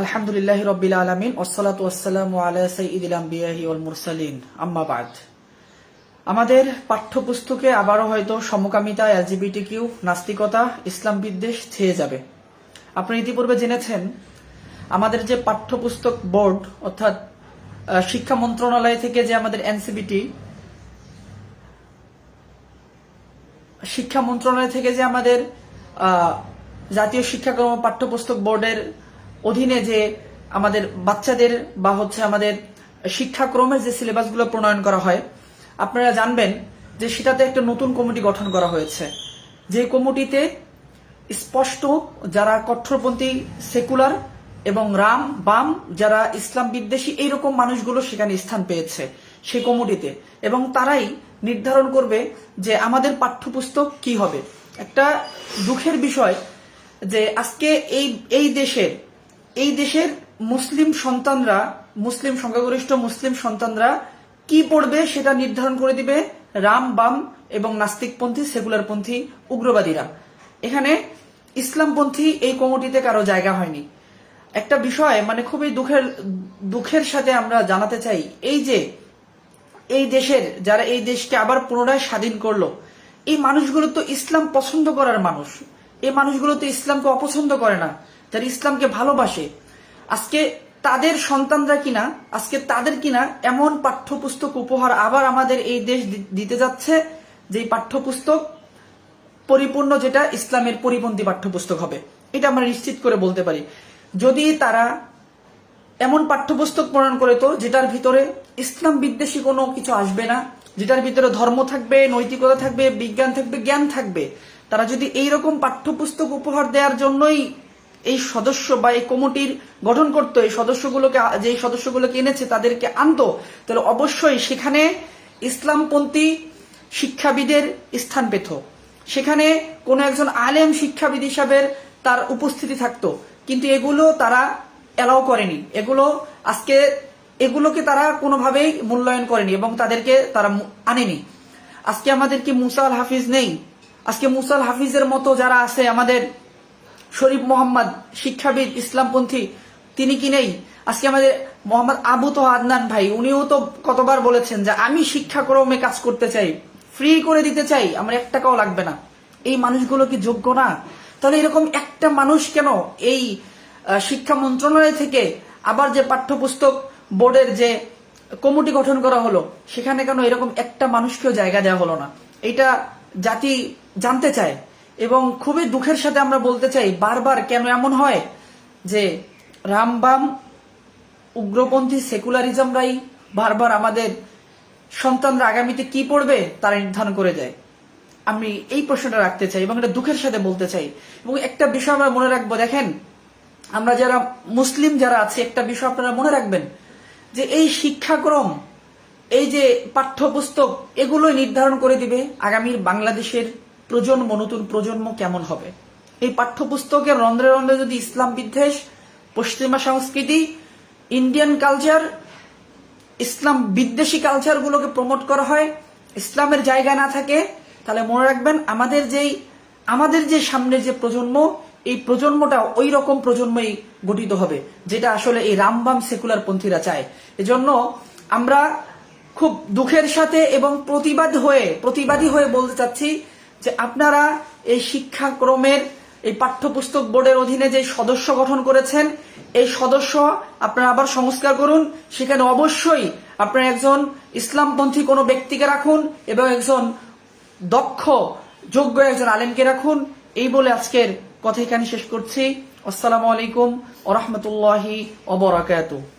আলহামদুলিল্লাহ রবিল আলমিন ওসালাত ওয়াসালাম আলা সঈদুল আম্বিয়াহি ওয়াল মুরসালিন। আম্মাবাদ আমাদের পাঠ্যপুস্তকে আবারও হয়তো সমকামিতা এলজিবিটি কিউ নাস্তিকতা, ইসলাম বিদ্বেষ ছেয়ে যাবে। আপনি ইতিপূর্বে জেনেছেন, আমাদের যে পাঠ্যপুস্তক বোর্ড, অর্থাৎ শিক্ষা মন্ত্রণালয় থেকে যে আমাদের এনসিবিটি, শিক্ষা মন্ত্রণালয় থেকে যে আমাদের জাতীয় শিক্ষাক্রম পাঠ্যপুস্তক বোর্ডের অধীনে যে আমাদের বাচ্চাদের বা হচ্ছে আমাদের শিক্ষাক্রমের যে সিলেবাসগুলো প্রণয়ন করা হয়, আপনারা জানবেন যে সেটাতে একটা নতুন কমিটি গঠন করা হয়েছে। যে কমিটিতে স্পষ্ট যারা কট্টরপন্থী সেকুলার এবং রাম, বাম, যারা ইসলাম বিদ্বেষী এইরকম মানুষগুলো সেখানে স্থান পেয়েছে সেই কমিটিতে। এবং তারাই নির্ধারণ করবে যে আমাদের পাঠ্যপুস্তক কি হবে। একটা দুঃখের বিষয় যে আজকে এই এই দেশের এই দেশের মুসলিম সন্তানরা, মুসলিম সংখ্যাগরিষ্ঠ মুসলিম সন্তানরা কি পড়বে সেটা নির্ধারণ করে দিবে রাম, বাম এবং নাস্তিকপন্থী, সেকুলারপন্থী, উগ্রবাদীরা। এখানে ইসলামপন্থী এই কমিটিতে কারও জায়গা হয়নি। একটা বিষয় মানে খুবই দুঃখের দুঃখের সাথে আমরা জানাতে চাই, এই যে এই দেশের, যারা এই দেশকে আবার পুনরায় স্বাধীন করল, এই মানুষগুলো তো ইসলাম পছন্দ করার মানুষ। এই মানুষগুলো তো ইসলামকে অপছন্দ করে না যারা ইসলামকে ভালোবাসে। আজকে তাদের সন্তানরা কিনা, আজকে তাদের কিনা এমন পাঠ্যপুস্তক উপহার আবার আমাদের এই দেশ দিতে যাচ্ছে, যে পাঠ্যপুস্তক পরিপূর্ণ যেটা ইসলামের পরিপন্থী পাঠ্যপুস্তক হবে। এটা আমরা নিশ্চিত করে বলতে পারি। যদি তারা এমন পাঠ্যপুস্তক প্রণয়ন করে তো, যেটার ভিতরে ইসলাম বিদ্বেষী কোনো কিছু আসবে না, যেটার ভিতরে ধর্ম থাকবে, নৈতিকতা থাকবে, বিজ্ঞান থাকবে, জ্ঞান থাকবে তারা যদি এই রকম পাঠ্যপুস্তক উপহার দেওয়ার জন্যই এই সদস্য বা এই কমিটির গঠন করতো, এই সদস্যগুলোকে, যে সদস্যগুলোকে এনেছে তাদেরকে আনতো, তাহলে অবশ্যই সেখানে ইসলামপন্থী শিক্ষাবিদের স্থান পেত। সেখানে কোনো একজন আলেম শিক্ষাবিদ হিসাবে তার উপস্থিতি থাকতো। কিন্তু এগুলো তারা এলাও করেনি। এগুলো আজকে, এগুলোকে তারা কোনোভাবেই মূল্যায়ন করেনি এবং তাদেরকে তারা আনেনি। আজকে আমাদের কি মুসাল হাফিজ নেই? আজকে মুসাল হাফিজের মতো যারা আছে, আমাদের শরীফ মোহাম্মদ, শিক্ষাবিদ, ইসলামপন্থী, তিনি কি নেই? আজকে আমাদের মোহাম্মদ আবু তো আদনান ভাই, উনিও তো কতবার বলেছেন যে আমি শিক্ষাক্রমে কাজ করতে চাই ফ্রি করে দিতে চাই, আমার এক টাকাও লাগবে না। এই মানুষগুলো কি যোগ্য না? তাহলে এরকম একটা মানুষ কেন এই শিক্ষা মন্ত্রণালয় থেকে আবার যে পাঠ্যপুস্তক বোর্ডের যে কমিটি গঠন করা হলো, সেখানে কেন এরকম একটা মানুষকেও জায়গা দেওয়া হলো না? এটা জাতি জানতে চায় এবং খুবই দুঃখের সাথে আমরা বলতে চাই, বারবার কেন এমন হয় যে রামবাম, উগ্রপন্থী সেকুলারিজমরাই বারবার আমাদের সন্তানরা আগামীতে কি পড়বে তারা নির্ধারণ করে দেয়। আমি এই প্রশ্নটা রাখতে চাই এবং এটা দুঃখের সাথে বলতে চাই। এবং একটা বিষয় আমরা মনে রাখব, দেখেন, আমরা যারা মুসলিম যারা আছি, একটা বিষয় আপনারা মনে রাখবেন যে এই শিক্ষাক্রম, এই যে পাঠ্যপুস্তক, এগুলোই নির্ধারণ করে দিবে আগামীর বাংলাদেশের প্রজন্ম, নতুন প্রজন্ম কেমন হবে? এই পাঠ্যপুস্তকের রন্ধ্রে রন্ধ্রে যদি ইসলাম বিদ্বেষ, পশ্চিমা সংস্কৃতি ইন্ডিয়ান কালচার ইসলাম বিদ্বেষী কালচারগুলোকে প্রমোট করা হয়, ইসলামের জায়গা না থাকে, তাহলে মনে রাখবেন আমাদের যেই, আমাদের যে সামনের যে প্রজন্ম, এই প্রজন্মটা ওই রকম প্রজন্মই গঠিত হবে, যেটা আসলে এই রামবাম সেকুলার পন্থীরা চায়। এজন্য আমরা খুব দুঃখের সাথে এবং প্রতিবাদ হয়ে, প্রতিবাদী হয়ে বলতে চাচ্ছি যে আপনারা এই শিক্ষাক্রমের, এই পাঠ্যপুস্তক বোর্ডের অধীনে যে সদস্য গঠন করেছেন, এই সদস্য আপনারা আবার সংস্কার করুন। সেখানে অবশ্যই আপনারা একজন ইসলামপন্থী কোনো ব্যক্তিকে রাখুন এবং একজন দক্ষ, যোগ্য একজন আলেমকে রাখুন। এই বলে আজকের কথা এখানে শেষ করছি। আসসালামু আলাইকুম ওরহমতুল্লাহি ওবরাকাতুহ